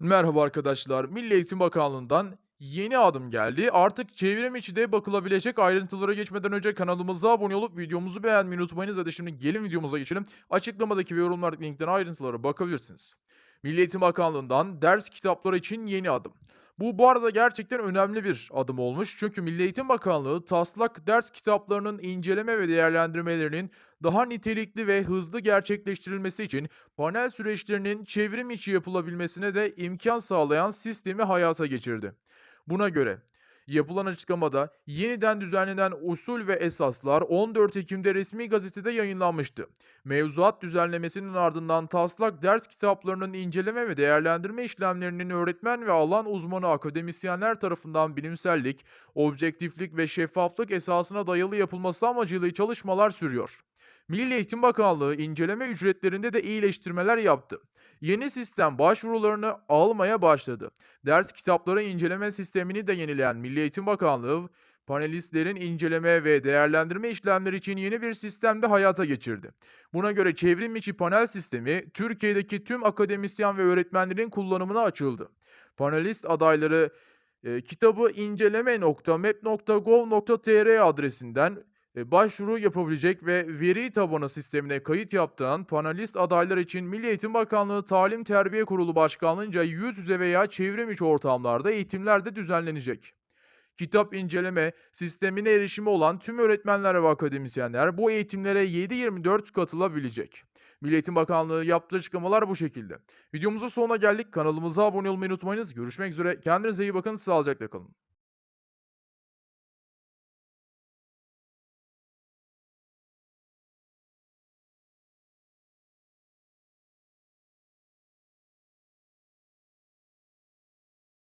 Merhaba arkadaşlar. Milli Eğitim Bakanlığı'ndan yeni adım geldi. Artık çevrim içi de bakılabilecek ayrıntılara geçmeden önce kanalımıza abone olup videomuzu beğenmeyi unutmayınız. Hadi şimdi gelin videomuza geçelim. Açıklamadaki ve yorumlardaki linkten ayrıntılara bakabilirsiniz. Milli Eğitim Bakanlığı'ndan ders kitapları için yeni adım. Bu bu arada gerçekten önemli bir adım olmuş. Çünkü Milli Eğitim Bakanlığı taslak ders kitaplarının inceleme ve değerlendirmelerinin daha nitelikli ve hızlı gerçekleştirilmesi için panel süreçlerinin çevrim içi yapılabilmesine de imkan sağlayan sistemi hayata geçirdi. Buna göre yapılan açıklamada yeniden düzenlenen usul ve esaslar 14 Ekim'de resmi gazetede yayınlanmıştı. Mevzuat düzenlemesinin ardından taslak ders kitaplarının inceleme ve değerlendirme işlemlerinin öğretmen ve alan uzmanı akademisyenler tarafından bilimsellik, objektiflik ve şeffaflık esasına dayalı yapılması amacıyla çalışmalar sürüyor. Milli Eğitim Bakanlığı inceleme ücretlerinde de iyileştirmeler yaptı. Yeni sistem başvurularını almaya başladı. Ders kitapları inceleme sistemini de yenileyen Milli Eğitim Bakanlığı, panelistlerin inceleme ve değerlendirme işlemleri için yeni bir sistem de hayata geçirdi. Buna göre çevrim içi panel sistemi Türkiye'deki tüm akademisyen ve öğretmenlerin kullanımına açıldı. Panelist adayları e, kitabı inceleme.mep.gov.tr adresinden başvuru yapabilecek ve veri tabanı sistemine kayıt yaptıran panelist adaylar için Milli Eğitim Bakanlığı Talim Terbiye Kurulu Başkanlığınca yüz yüze veya çevrim içi ortamlarda eğitimler de düzenlenecek. Kitap inceleme sistemine erişimi olan tüm öğretmenler ve akademisyenler bu eğitimlere 7-24 katılabilecek. Milli Eğitim Bakanlığı yaptığı açıklamalar bu şekilde. Videomuzun sonuna geldik. Kanalımıza abone olmayı unutmayınız. Görüşmek üzere. Kendinize iyi bakın. Sağlıcakla kalın.